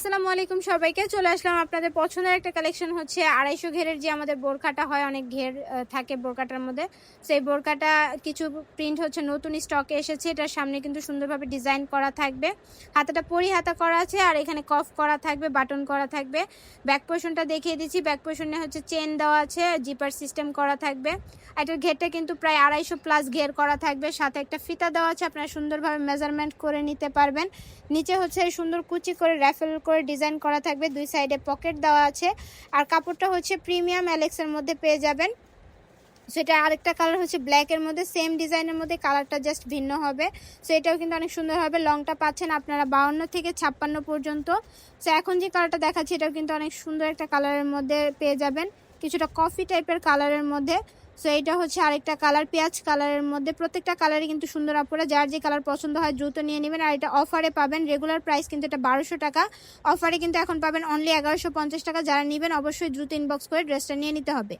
আসসালামু আলাইকুম সবাইকে, চলে আসলাম আপনাদের পছন্দের একটা কালেকশন হচ্ছে আড়াইশো ঘেরের যে আমাদের বোরখাটা হয়, অনেক ঘের থাকে বোরখাটার মধ্যে। সেই বোরখাটা কিছু প্রিন্ট হচ্ছে, নতুন স্টকে এসেছে, এটার সামনে কিন্তু সুন্দরভাবে ডিজাইন করা থাকবে। হাতাটা পরি হাতা করা আছে, আর এখানে কফ করা থাকবে বাটন করা থাকবে। ব্যাক পোর্শনটা দেখিয়ে দিচ্ছি ব্যাক পোর্শনে হচ্ছে চেন দেওয়া আছে জিপার সিস্টেম করা থাকবে। এটার ঘেরটা কিন্তু প্রায় আড়াইশো প্লাস ঘের করা থাকবে, সাথে একটা ফিতা দেওয়া আছে, আপনারা সুন্দরভাবে মেজারমেন্ট করে নিতে পারবেন। নিচে হচ্ছে সুন্দর কুচি করে র্যাফেল করে ডিজাইন করা থাকবে, দুই সাইডে পকেট দেওয়া আছে। আর কাপড়টা হচ্ছে প্রিমিয়াম অ্যালেক্সের মধ্যে পেয়ে যাবেন। সেটা আরেকটা কালার হচ্ছে ব্ল্যাকের মধ্যে সেম ডিজাইনের মধ্যে কালারটা জাস্ট ভিন্ন হবে। সো এটাও কিন্তু অনেক সুন্দর হবে লংটা পাচ্ছেন আপনারা বাউন্ন থেকে ছাপ্পান্ন পর্যন্ত। সো এখন যে কালারটা দেখাচ্ছি, এটাও কিন্তু অনেক সুন্দর একটা কালারের মধ্যে পেয়ে যাবেন। কিছুটা কফি টাইপের কালারের মধ্যে। সো এটা হচ্ছে আরেকটা কালার পেঁয়াজ কালারের মধ্যে প্রত্যেকটা কালারে কিন্তু সুন্দর আপনারা যার যে কালার পছন্দ হয় দ্রুত নিয়ে নেবেন। আর এটা অফারে পাবেন রেগুলার প্রাইস কিন্তু এটা বারোশো টাকা। অফারে কিন্তু এখন পাবেন অনলি এগারোশো টাকা। যারা নেবেন অবশ্যই দ্রুত ইনবক্স করে ড্রেসটা নিয়ে নিতে হবে।